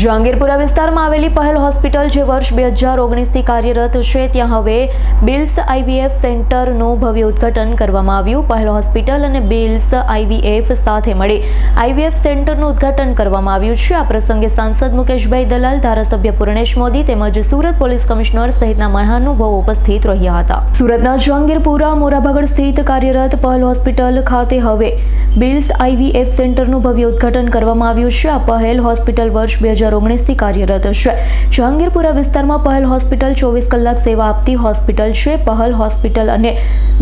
જહાંગીરપુરા વિસ્તારમાં આવેલી પહેલ હોસ્પિટલ જે વર્ષ બે હજાર ઓગણીસથી કાર્યરત છે, ત્યાં હવે બિલ્સ આઈવીએફ સેન્ટરનું ભવ્ય ઉદ્ઘાટન કરવામાં આવ્યું. પહેલ હોસ્પિટલ અને બિલ્સ આઈવીએફ સાથે મળી આઈવીએફ સેન્ટરનું ઉદ્ઘાટન કરવામાં આવ્યું છે. આ પ્રસંગે સાંસદ મુકેશભાઈ દલાલ, ધારાસભ્ય પૂર્ણેશ મોદી તેમજ સુરત પોલીસ કમિશનર સહિતના મહાનુભાવો ઉપસ્થિત રહ્યા હતા. સુરતના જહાંગીરપુરા મોરાભાગળ સ્થિત કાર્યરત પહેલ હોસ્પિટલ ખાતે હવે બિલ્સ આઈવીએફ સેન્ટરનું ભવ્ય ઉદ્ઘાટન કરવામાં આવ્યું છે. આ પહેલ હોસ્પિટલ વર્ષ બે હજાર ઓગણીસથી કાર્યરત છે. જહાંગીરપુરા વિસ્તારમાં પહેલ હોસ્પિટલ ચોવીસ કલાક સેવા આપતી હોસ્પિટલ છે. પહેલ હોસ્પિટલ અને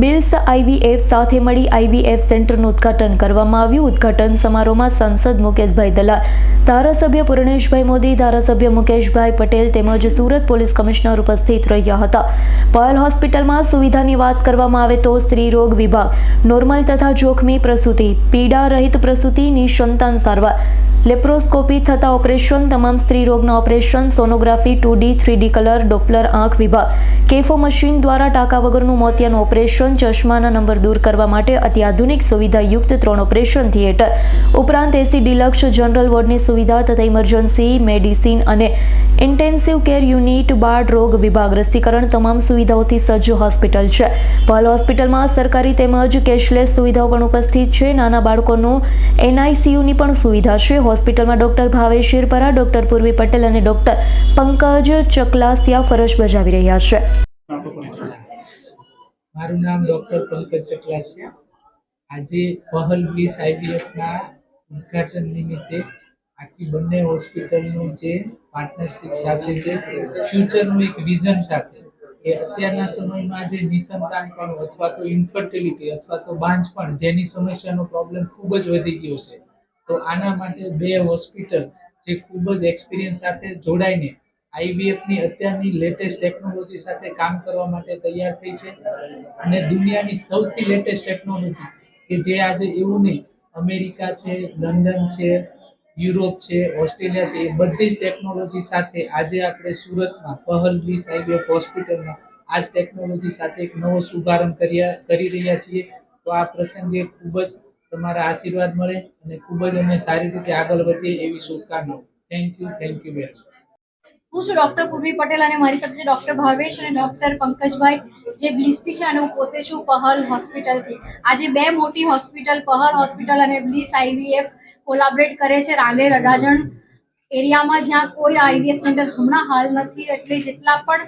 બિલ્સ આઈવીએફ સાથે મળી આઈવીએફ સેન્ટરનું ઉદ્ઘાટન કરવામાં આવ્યું. ઉદ્ઘાટન સમારોહમાં સંસદ મુકેશભાઈ દલાલ, ધારાસભ્ય પૂર્ણેશભાઈ મોદી, ધારાસભ્ય મુકેશભાઈ પટેલ તેમજ સુરત પોલીસ કમિશનર ઉપસ્થિત રહ્યા હતા. પહેલ હોસ્પિટલમાં સુવિધાની વાત કરવામાં આવે તો સ્ત્રી રોગ વિભાગ, નોર્મલ તથા જોખમી પ્રસૂતિ, પીડા રહિત પ્રસૂતિ, નિસંતાન સારવાર લેપ્રોસ્કોપી થતા ઓપરેશન, તમામ સ્ત્રી રોગના operation, sonography two D three D colour, Doppler, આંખ વિભાગ. કેફો મશીન દ્વારા ટાંકા વગરનું મોતિયાનું ઓપરેશન, ચશ્માના નંબર દૂર કરવા માટે અત્યાધુનિક સુવિધાયુક્ત ત્રણ ઓપરેશન થિયેટર. ઉપરાંત એસી ડિલક્ષ જનરલ વોર્ડની સુવિધા તથા ઇમરજન્સી, મેડિસિન અને ઇન્ટેન્સિવ કેર યુનિટ, બાળ રોગ વિભાગ, રસીકરણ તમામ સુવિધાઓથી સજ્જ હોસ્પિટલ છે. પલ હોસ્પિટલમાં સરકારી તેમજ કેશલેસ સુવિધાઓ પણ ઉપસ્થિત છે. નાના બાળકોનું એનઆઈસીયુની પણ સુવિધા છે. હોસ્પિટલમાં ડોક્ટર ભાવેશ શિરપરા, ડોક્ટર પૂર્વી પટેલ અને ડોક્ટર પંકજ ચકલાસિયા ફરજ બજાવી રહ્યા છે. મારું નામ ડૉક્ટર પંકજ ચકલાસિયા. આજે પહલ વીસ આઈવીએફના ઉદઘાટન નિમિત્તે આખી બંને હોસ્પિટલનું જે પાર્ટનરશિપ સાથે છે, ફ્યુચરનું એક વિઝન સાથે કે અત્યારના સમયમાં જે નિસંતાનપણું અથવા તો ઇન્ફર્ટિલિટી અથવા તો બાંਝપણ જેની સમસ્યાનો પ્રોબ્લેમ ખૂબ જ વધી ગયો છે. તો આના માટે બે હોસ્પિટલ જે ખૂબ જ એક્સપિરિયન્સ સાથે જોડાઈને આઈવીએફની અત્યારની લેટેસ્ટ ટેકનોલોજી સાથે કામ કરવા માટે તૈયાર થઈ છે. અને દુનિયાની સૌથી લેટેસ્ટ ટેકનોલોજી કે જે આજે એવું નહીં, અમેરિકા છે, લંડન છે, યુરોપ છે, ઓસ્ટ્રેલિયા છે, એ બધી જ ટેકનોલોજી સાથે આજે આપણે સુરતમાં પહલ વીસ આઈવીએફ હોસ્પિટલમાં આ જ ટેકનોલોજી સાથે એક નવો શુભારંભ કરી રહ્યા છીએ. તો આ પ્રસંગે ખૂબ જ તમારા આશીર્વાદ મળે અને ખૂબ જ અમે સારી રીતે આગળ વધીએ એવી શુભકામનાઓ. Thank you thank you very હું છું ડોક્ટર પૂર્વી પટેલ અને મારી સાથે છે ડોક્ટર ભાવેશ અને ડોક્ટર પંકજભાઈ. જે બ્લિસથી છે અને હું પોતે છું પહલ હોસ્પિટલથી. આજે બે મોટી હોસ્પિટલ, પહલ હોસ્પિટલ અને બ્લિસ આઈવીએફ કોલાબરેટ કરે છે રાલે રડાજણ એરિયામાં, જ્યાં કોઈ આઈવીએફ સેન્ટર હમણાં હાલ નથી. એટલે જેટલા પણ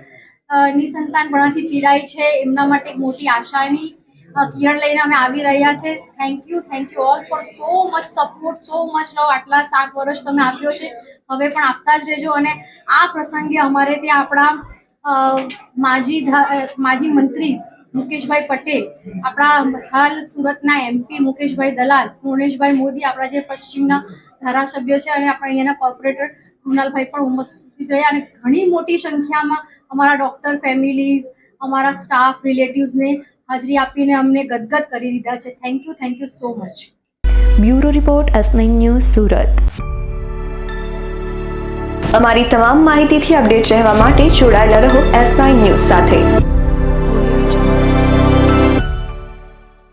નિસંતાનપણાથી પીડાય છે, એમના માટે મોટી આશાની કિરણ લઈને અમે આવી રહ્યા છે. Thank you thank you all for so much support so much love આટલા સાત વર્ષ તમે આપ્યો છે. હવે પણ આપતા જ રહેજો અને આ પ્રસંગે અમારે ત્યાં આપણા માજી માજી મંત્રી મુકેશભાઈ પટેલ, આપણા હાલ સુરતના એમપી મુકેશભાઈ દલાલ પૂર્ણેશભાઈ મોદી, આપણા જે પશ્ચિમના ધારાસભ્ય છે અને આપણા અહીંયાના કોર્પોરેટર કૃણાલભાઈ પણ ઉપસ્થિત રહ્યા અને ઘણી મોટી સંખ્યામાં અમારા ડોક્ટર ફેમિલીઝ, અમારા સ્ટાફ રિલેટિવ્સને હાજરી આપીને અમને ગદગદ કરી દીધા છે. Thank you thank you so much bureau report અસનાઇન news Surat. અમારી તમામ માહિતીથી અપડેટ રહેવા માટે જોડાયેલા રહો એસ ન્યૂઝ સાથે.